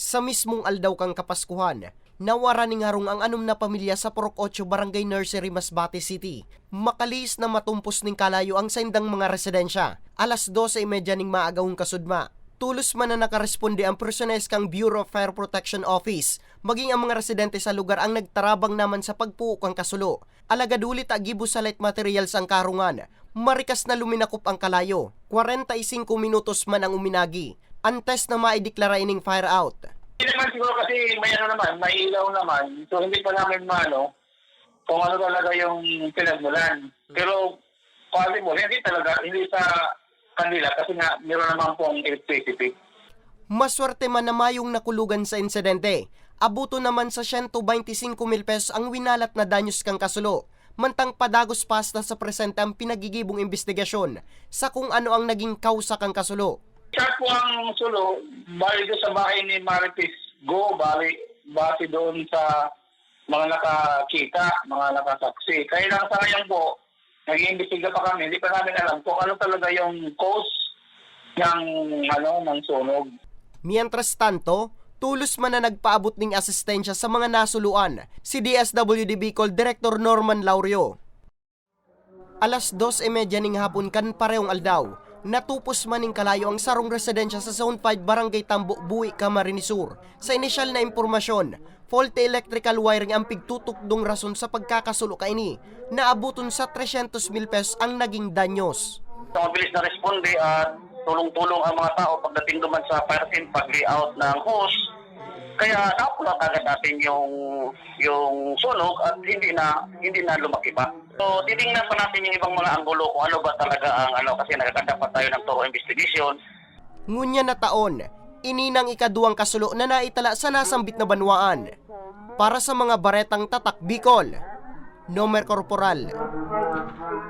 Sa mismong aldaw kang Kapaskuhan, nawara ni ngarong ang anum na pamilya sa Purok 8 Barangay Nursery, Masbate City. Makalis na matumpos ning kalayo ang saindang mga residensya. Alas 12.30 ning maagawong kasudma. Tulos man na nakaresponde ang persones kang Bureau of Fire Protection Office, maging ang mga residente sa lugar ang nagtarabang naman sa pagpuok ang kasulo. Alagadulit agibo sa light materials ang karungan. Marikas na luminakop ang kalayo. 45 minutos man ang uminagi. Antes na maideklara ining fire out. Hindi naman siguro kasi may ano naman, may ilaw naman. So hindi pa namin maano kung ano talaga yung pinagmulan. Pero possible, hindi talaga, hindi sa kanila kasi nga meron naman pong electricity. Maswerte man na mayong nakulugan sa insidente. Abuto naman sa 125 mil pesos ang winalat na danyos kang kasulo. Mantang padagos pasta sa presente ang pinagigibong investigasyon sa kung ano ang naging kausa kang kasulo. Siya po ang sulo, bali doon sa bahay ni Marites Go, bali, base doon sa mga nakakita, mga nakasaksi. Kaya lang sa ngayon po, nag-iimbestiga pa kami, hindi pa namin alam kung ano talaga yung cause ng, ano, ng sunog. Mientras tanto, tulos man na nagpaabot ng asistensya sa mga nasuluan si DSWD Bicol Director Norman Laurio. Alas 2.30 ning hapon kan parehong aldaw, natupos man ning kalayo ang sarong residensya sa Zone 5 Barangay Tambo, Buwi, Camarines Sur. Sa inisyal na impormasyon, faulty electrical wiring ang pigtutukdong rason sa pagkakasulo kaini. Naabuton sa 300 mil pesos ang naging danyos. So, mabilis na responde at tulong-tulong ang mga tao pagdating duman sa fire scene, pag-layout ng hose. Kaya napulat agad natin yung yung sunog at hindi na hindi na lumaki pa. So titingnan pa natin yung ibang mga anggulo kung ano ba talaga ang ano kasi nagkakanda pa tayo ng thorough investigation. Ngunya na taon, ininang ikaduang kasulo na naitala sa nasambit na banwaan. Para sa mga baretang tatak Bicol, Nomer Corporal